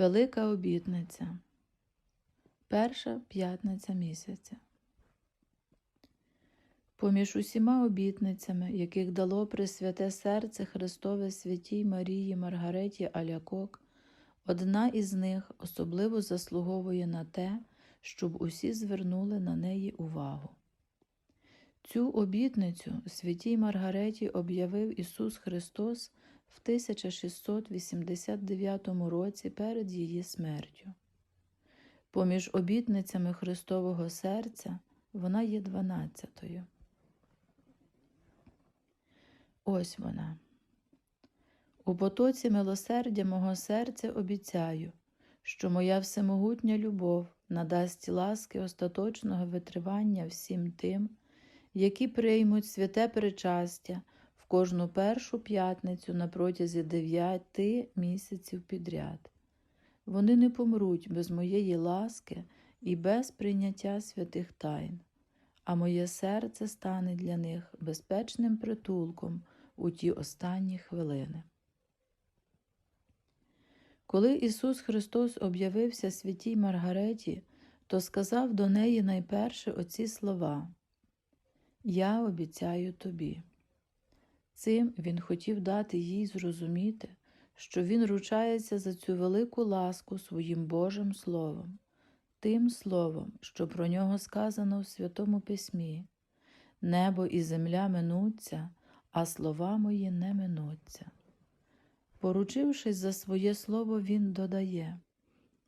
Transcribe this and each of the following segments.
Велика обітниця. Перша п'ятниця місяця. Поміж усіма обітницями, яких дало Пресвяте серце Христове святій Марії Маргареті Алякок, одна із них особливо заслуговує на те, щоб усі звернули на неї увагу. Цю обітницю святій Маргареті об'явив Ісус Христос в 1689 році перед її смертю. Поміж обітницями Христового серця вона є дванадцятою. Ось вона. У потоці милосердя мого серця обіцяю, що моя всемогутня любов надасть ласки остаточного витривання всім тим, які приймуть святе причастя кожну першу п'ятницю на протязі дев'яти місяців підряд. Вони не помруть без моєї ласки і без прийняття святих тайн, а моє серце стане для них безпечним притулком у ті останні хвилини. Коли Ісус Христос об'явився святій Маргареті, то сказав до неї найперше оці слова Я обіцяю тобі. Цим Він хотів дати їй зрозуміти, що Він ручається за цю велику ласку своїм Божим Словом, тим Словом, що про нього сказано в Святому Письмі Небо і земля минуться, а слова мої не минуться. Поручившись за своє слово, він додає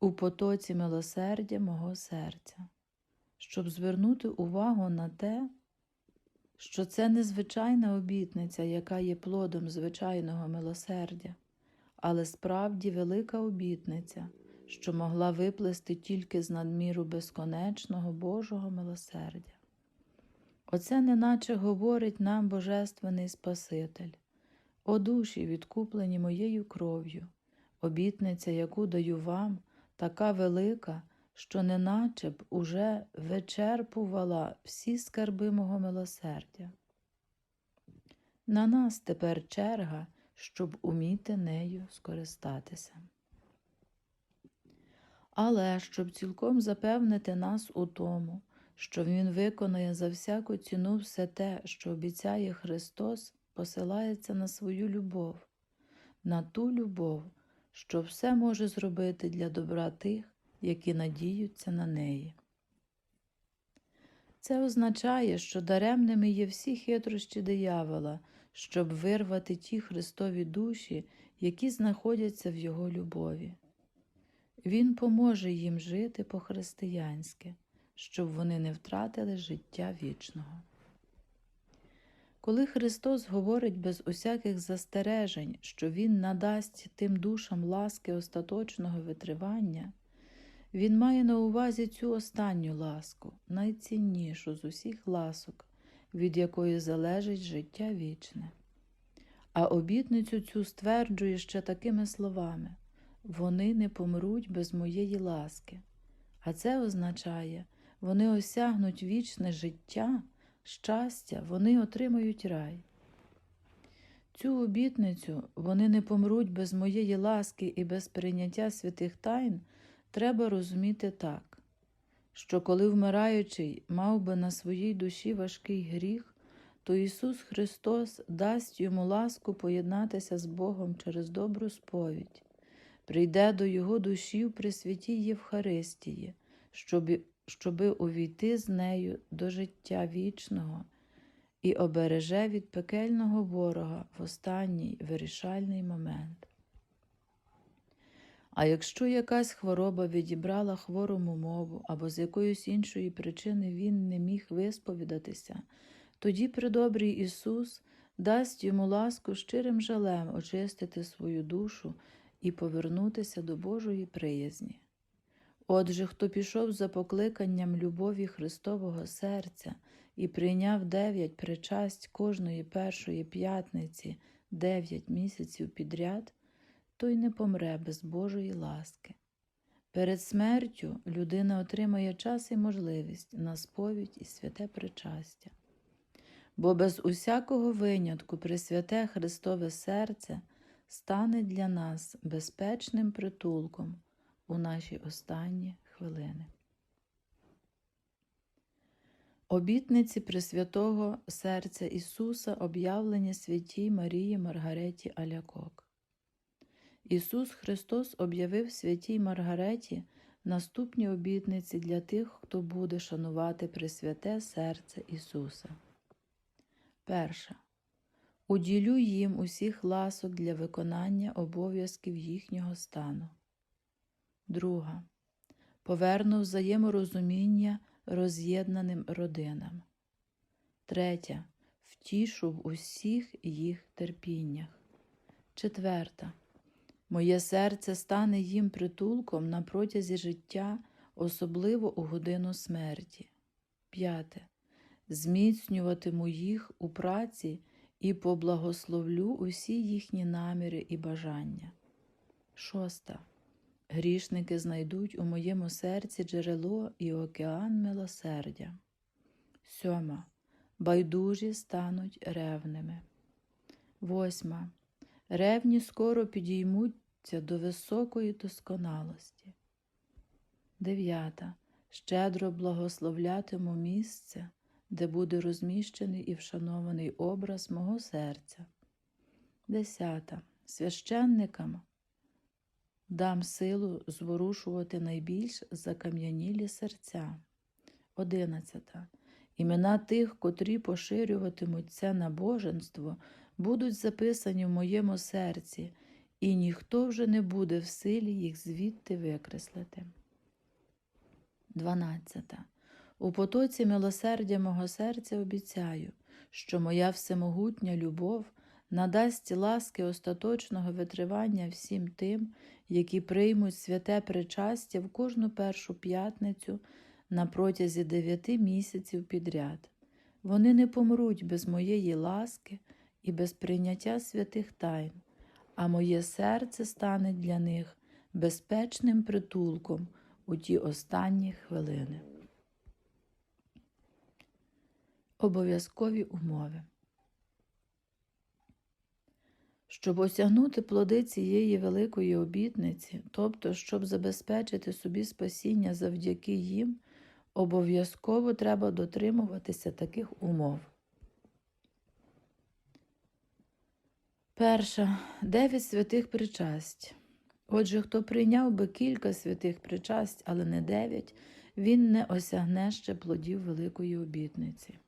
у потоці милосердя мого серця, щоб звернути увагу на те, що це не звичайна обітниця, яка є плодом звичайного милосердя, але справді велика обітниця, що могла виплести тільки з надміру безконечного Божого милосердя. Оце неначе говорить нам Божественний Спаситель. О душі, відкуплені моєю кров'ю, обітниця, яку даю вам, така велика, що неначе б уже вичерпувала всі скарби мого милосердя. На нас тепер черга, щоб уміти нею скористатися. Але щоб цілком запевнити нас у тому, що Він виконає за всяку ціну все те, що обіцяє Христос, посилається на свою любов, на ту любов, що все може зробити для добра тих, які надіються на неї. Це означає, що даремними є всі хитрощі диявола, щоб вирвати ті Христові душі, які знаходяться в Його любові. Він поможе їм жити по-християнськи, щоб вони не втратили життя вічного. Коли Христос говорить без усяких застережень, що Він надасть тим душам ласки остаточного витривання, Він має на увазі цю останню ласку, найціннішу з усіх ласок, від якої залежить життя вічне. А обітницю цю стверджує ще такими словами вони не помруть без моєї ласки. А це означає, вони осягнуть вічне життя щастя, вони отримають рай. Цю обітницю вони не помруть без моєї ласки і без прийняття святих тайн, треба розуміти так, що коли вмираючий мав би на своїй душі важкий гріх, то Ісус Христос дасть йому ласку поєднатися з Богом через добру сповідь, прийде до Його душі в Пресвятій Євхаристії, щоб щоби увійти з нею до життя вічного і обереже від пекельного ворога в останній вирішальний момент. А якщо якась хвороба відібрала хворому мову або з якоїсь іншої причини він не міг висповідатися, тоді придобрий Ісус дасть йому ласку щирим жалем очистити свою душу і повернутися до Божої приязні. Отже, хто пішов за покликанням любові Христового серця і прийняв дев'ять причасть кожної першої п'ятниці дев'ять місяців підряд, той не помре без Божої ласки. Перед смертю людина отримає час і можливість на сповідь і святе причастя. Бо без усякого винятку Пресвяте Христове серце стане для нас безпечним притулком у наші останні хвилини. Обітниці Пресвятого Серця Ісуса об'явлені святій Марії Маргареті Алякок. Ісус Христос об'явив святій Маргареті наступні обітниці для тих, хто буде шанувати Пресвяте серце Ісуса. Перша. Уділю їм усіх ласок для виконання обов'язків їхнього стану. Друга. Поверну взаєморозуміння роз'єднаним родинам. Третя. Втішу в усіх їх терпіннях. Четверта. Моє серце стане їм притулком на протязі життя, особливо у годину смерті. П'яте. Зміцнюватиму їх у праці і поблагословлю усі їхні наміри і бажання. Шоста. Грішники знайдуть у моєму серці джерело і океан милосердя. Сьома. Байдужі стануть ревними. Восьма. Ревні скоро підіймуться до високої досконалості. Дев'ята. Щедро благословлятиму місце, де буде розміщений і вшанований образ мого серця. Десята. Священникам дам силу зворушувати найбільш закам'янілі серця. Одинадцята. Імена тих, котрі поширюватимуть це набоженство, будуть записані в моєму серці, і ніхто вже не буде в силі їх звідти викреслити. 12. У потоці милосердя мого серця обіцяю, що моя всемогутня любов надасть ласки остаточного витривання всім тим, які приймуть святе причастя в кожну першу п'ятницю на протязі дев'яти місяців підряд. Вони не помруть без моєї ласки і без прийняття святих тайн, а моє серце стане для них безпечним притулком у ті останні хвилини. Обов'язкові умови. Щоб осягнути плоди цієї великої обітниці, тобто, щоб забезпечити собі спасіння завдяки їм, обов'язково треба дотримуватися таких умов. Перша дев'ять святих причасть. Отже, хто прийняв би кілька святих причасть, але не дев'ять, він не осягне ще плодів великої обітниці.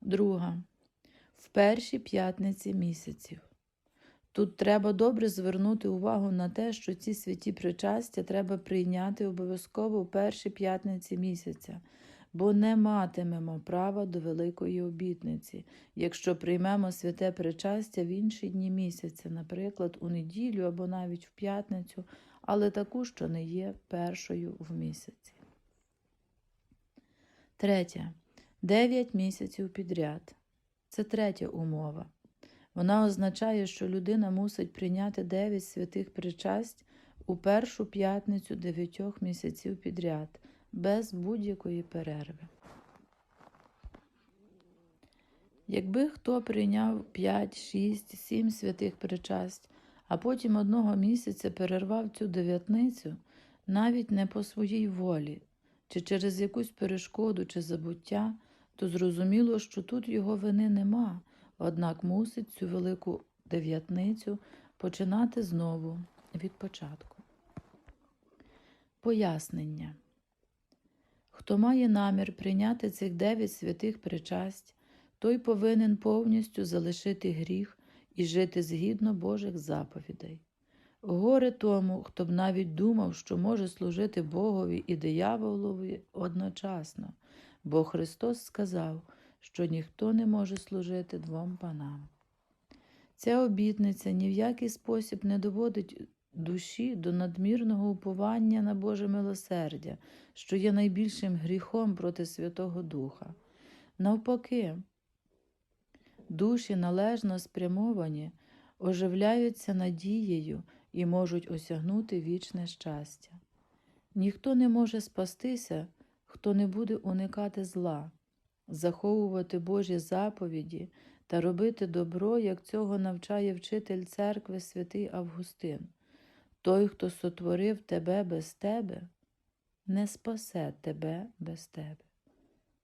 Друга. В першій п'ятниці місяців. Тут треба добре звернути увагу на те, що ці святі причастя треба прийняти обов'язково в першій п'ятниці місяця, бо не матимемо права до великої обітниці, якщо приймемо святе причастя в інші дні місяця, наприклад, у неділю або навіть в п'ятницю, але таку, що не є першою в місяці. Третє. Дев'ять місяців підряд. Це третя умова. Вона означає, що людина мусить прийняти дев'ять святих причасть у першу п'ятницю дев'ятьох місяців підряд, без будь-якої перерви. Якби хто прийняв 5, 6, 7 святих причасть, а потім одного місяця перервав цю дев'ятницю, навіть не по своїй волі, чи через якусь перешкоду чи забуття, то зрозуміло, що тут його вини нема однак мусить цю велику дев'ятницю починати знову від початку. Пояснення. Хто має намір прийняти цих дев'ять святих причасть, той повинен повністю залишити гріх і жити згідно Божих заповідей. Горе тому, хто б навіть думав, що може служити Богові і дияволові одночасно, бо Христос сказав що ніхто не може служити двом панам. Ця обітниця ні в який спосіб не доводить душі до надмірного уповання на Боже милосердя, що є найбільшим гріхом проти Святого Духа. Навпаки, душі належно спрямовані, оживляються надією і можуть осягнути вічне щастя. Ніхто не може спастися, хто не буде уникати зла заховувати Божі заповіді та робити добро, як цього навчає вчитель церкви святий Августин. Той, хто сотворив тебе без тебе, не спасе тебе без тебе.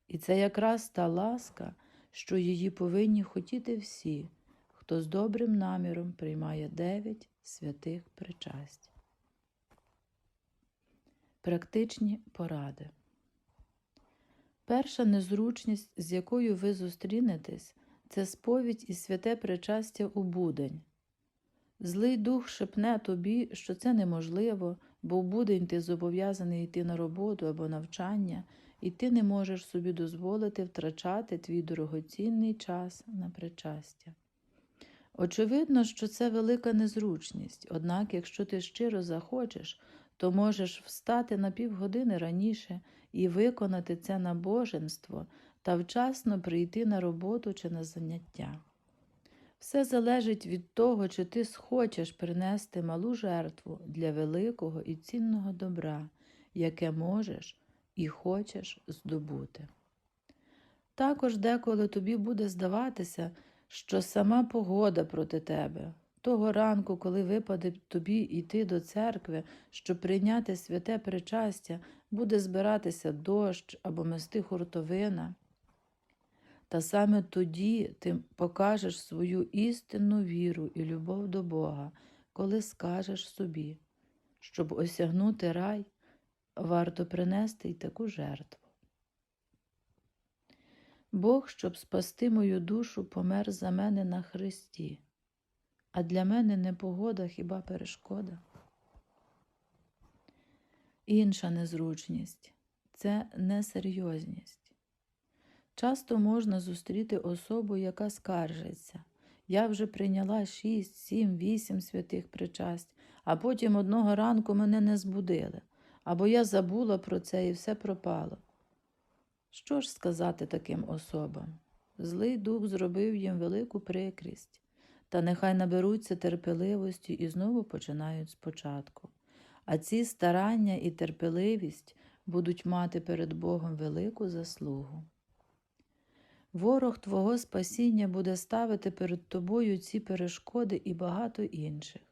І це якраз та ласка, що її повинні хотіти всі, хто з добрим наміром приймає дев'ять святих причасть. Практичні поради. Перша незручність, з якою ви зустрінетесь, це сповідь і святе причастя у будень. Злий дух шепне тобі, що це неможливо, бо в будень ти зобов'язаний йти на роботу або навчання, і ти не можеш собі дозволити втрачати твій дорогоцінний час на причастя. Очевидно, що це велика незручність, однак, якщо ти щиро захочеш, то можеш встати на півгодини раніше і виконати це набоженство та вчасно прийти на роботу чи на заняття. Все залежить від того, чи ти схочеш принести малу жертву для великого і цінного добра, яке можеш і хочеш здобути. Також деколи тобі буде здаватися, що сама погода проти тебе. Того ранку, коли випаде тобі йти до церкви, щоб прийняти святе причастя, буде збиратися дощ або мести хуртовина. Та саме тоді ти покажеш свою істинну віру і любов до Бога, коли скажеш собі, щоб осягнути рай, варто принести й таку жертву. Бог, щоб спасти мою душу, помер за мене на Христі, а для мене непогода хіба перешкода. Інша незручність це несерйозність. Часто можна зустріти особу, яка скаржиться. Я вже прийняла шість, сім, вісім святих причасть, а потім одного ранку мене не збудили, або я забула про це і все пропало. Що ж сказати таким особам? Злий дух зробив їм велику прикрість, та нехай наберуться терпеливості і знову починають спочатку. А ці старання і терпеливість будуть мати перед Богом велику заслугу. Ворог Твого спасіння буде ставити перед тобою ці перешкоди і багато інших.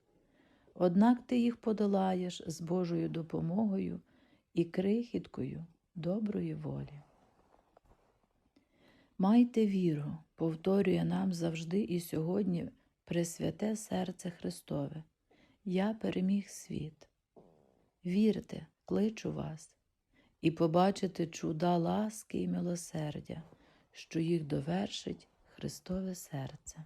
Однак ти їх подолаєш з Божою допомогою і крихіткою доброї волі. Майте віру, повторює нам завжди і сьогодні Пресвяте серце Христове. Я переміг світ. Вірте, кличу вас, і побачите чуда ласки і милосердя що їх довершить Христове серце.